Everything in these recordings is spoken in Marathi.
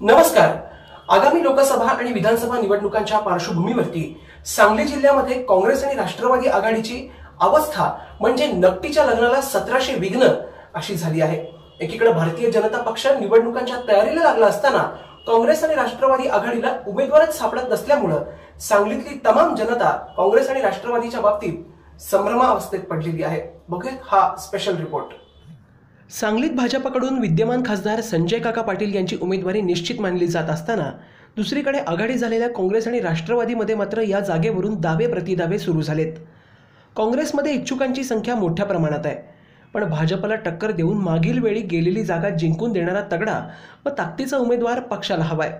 नमस्कार. आगामी लोकसभा आणि विधानसभा निवडणुकांच्या पार्श्वभूमीवरती सांगली जिल्ह्यामध्ये काँग्रेस आणि राष्ट्रवादी आघाडीची अवस्था म्हणजे नक्कीच्या लग्नाला सतराशे विघ्न अशी झाली आहे. एकीकडे भारतीय जनता पक्ष निवडणुकांच्या तयारीला लागला असताना काँग्रेस आणि राष्ट्रवादी आघाडीला उमेदवारच सापडत नसल्यामुळं सांगलीतली तमाम जनता काँग्रेस आणि राष्ट्रवादीच्या बाबतीत संभ्रमावस्थेत पडलेली आहे. बघूया हा स्पेशल रिपोर्ट सांगलीत भाजपकडून विद्यमान खासदार संजय काका पाटील यांची उमेदवारी निश्चित मानली जात असताना दुसरीकडे आघाडी झालेल्या काँग्रेस आणि राष्ट्रवादीमध्ये मात्र या जागेवरून दावे प्रतिदावे सुरू झालेत. काँग्रेसमध्ये इच्छुकांची संख्या मोठ्या प्रमाणात आहे. पण भाजपला टक्कर देऊन मागील वेळी गेलेली जागा जिंकून देणारा तगडा व ताकदीचा उमेदवार पक्षाला हवाय.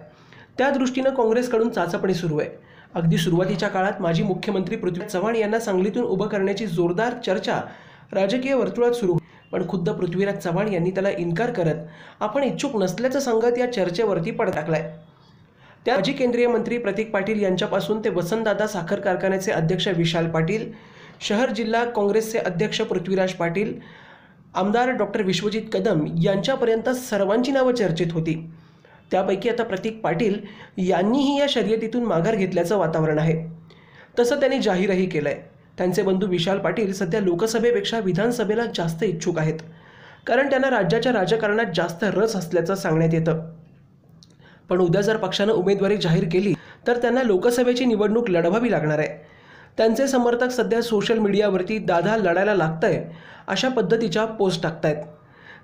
त्या दृष्टीनं काँग्रेसकडून चाचपणी सुरू आहे. अगदी सुरुवातीच्या काळात माजी मुख्यमंत्री पृथ्वी चव्हाण यांना सांगलीतून उभं करण्याची जोरदार चर्चा राजकीय वर्तुळात सुरू पण खुद्द पृथ्वीराज चव्हाण यांनी त्याला इन्कार करत आपण इच्छुक नसल्याचं सांगत या चर्चेवरती पड टाकलाय. त्या माजी केंद्रीय मंत्री प्रतीक पाटील यांच्यापासून ते वसंतदादा साखर कारखान्याचे अध्यक्ष विशाल पाटील शहर जिल्हा काँग्रेसचे अध्यक्ष पृथ्वीराज पाटील आमदार डॉक्टर विश्वजित कदम यांच्यापर्यंत सर्वांची नावं चर्चेत होती. त्यापैकी आता प्रतीक पाटील यांनीही या शर्यतीतून माघार घेतल्याचं वातावरण आहे. तसं त्यांनी जाहीरही केलं आहे त्यांचे बंधू विशाल पाटील सध्या लोकसभेपेक्षा विधानसभेला जास्त इच्छुक आहेत. कारण त्यांना राज्याच्या राजकारणात जास्त रस असल्याचं सांगण्यात येतं. पण उद्या जर पक्षानं उमेदवारी जाहीर केली तर त्यांना लोकसभेची निवडणूक लढवावी लागणार आहे. त्यांचे समर्थक सध्या सोशल मीडियावरती दादा लढायला लागतंय अशा पद्धतीच्या पोस्ट टाकतायत.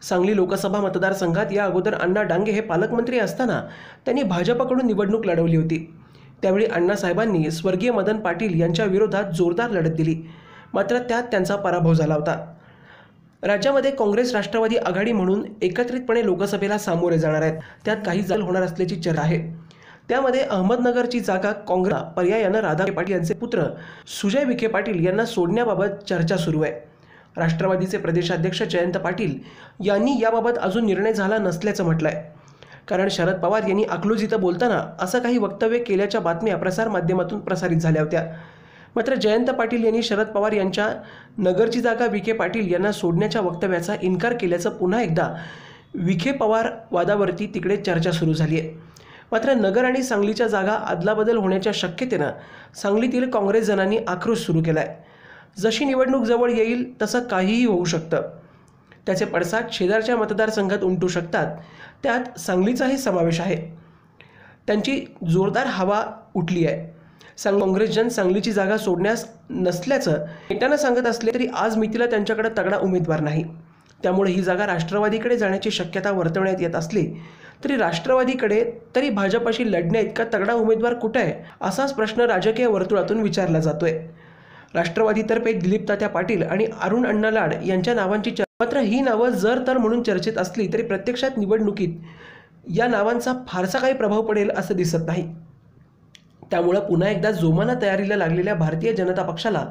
सांगली लोकसभा मतदारसंघात या अगोदर अण्णा डांगे हे पालकमंत्री असताना त्यांनी भाजपकडून निवडणूक लढवली होती. त्यावेळी अण्णासाहेबांनी स्वर्गीय मदन पाटील यांच्या विरोधात जोरदार लढत दिली. मात्र त्यात त्यांचा पराभव झाला होता. राज्यामध्ये काँग्रेस राष्ट्रवादी आघाडी म्हणून एकत्रितपणे लोकसभेला सामोरे जाणार आहेत. त्यात काही जल होणार असल्याची चर्चा आहे. त्यामध्ये अहमदनगरची जागा काँग्रेस पर्यायानं राधा पाटील यांचे पुत्र सुजय विखे पाटील यांना सोडण्याबाबत चर्चा सुरू आहे. राष्ट्रवादीचे प्रदेशाध्यक्ष जयंत पाटील यांनी याबाबत अजून निर्णय झाला नसल्याचं म्हटलंय. कारण शरद पवार यांनी अकलूज इथं बोलताना असं काही वक्तव्य केल्याच्या बातम्या प्रसारमाध्यमातून प्रसारित झाल्या होत्या. मात्र जयंत पाटील यांनी शरद पवार यांच्या नगरची जागा विखे पाटील यांना सोडण्याच्या वक्तव्याचा इन्कार केल्याचं पुन्हा एकदा विखे पवार वादावरती तिकडे चर्चा सुरू झाली आहे. मात्र नगर आणि सांगलीच्या जागा अदलाबदल होण्याच्या शक्यतेनं सांगलीतील काँग्रेस जणांनी आक्रोश सुरू केला आहे जशी निवडणूक जवळ येईल तसं काहीही होऊ शकतं. त्याचे पडसाद शेजारच्या मतदारसंघात उमटू शकतात. त्यात सांगलीचाही समावेश आहे. त्यांची जोरदार हवा उठली आहे. सांग काँग्रेसजन सांगलीची जागा सोडण्यास नसल्याचं नेत्यानं सांगत असले तरी आज मितीला त्यांच्याकडे तगडा उमेदवार नाही. त्यामुळे ही जागा राष्ट्रवादीकडे जाण्याची शक्यता वर्तवण्यात येत असली तरी राष्ट्रवादीकडे तरी भाजपाशी लढण्या इतका तगडा उमेदवार कुठं आहे? असाच प्रश्न राजकीय वर्तुळातून विचारला जातोय. राष्ट्रवादीतर्फे दिलीप तात्या पाटील आणि अरुण अण्णा लाड यांच्या नावांची मात्र ही नावं जर तर म्हणून चर्चेत असली तरी प्रत्यक्षात निवडणुकीत या नावांचा फारसा काही प्रभाव पडेल असं दिसत नाही. त्यामुळं पुन्हा एकदा जोमानं तयारीला लागलेल्या भारतीय जनता पक्षाला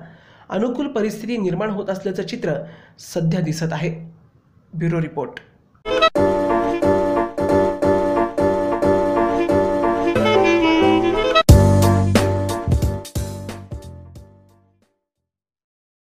अनुकूल परिस्थिती निर्माण होत असल्याचं चित्र सध्या दिसत आहे. Bureau report.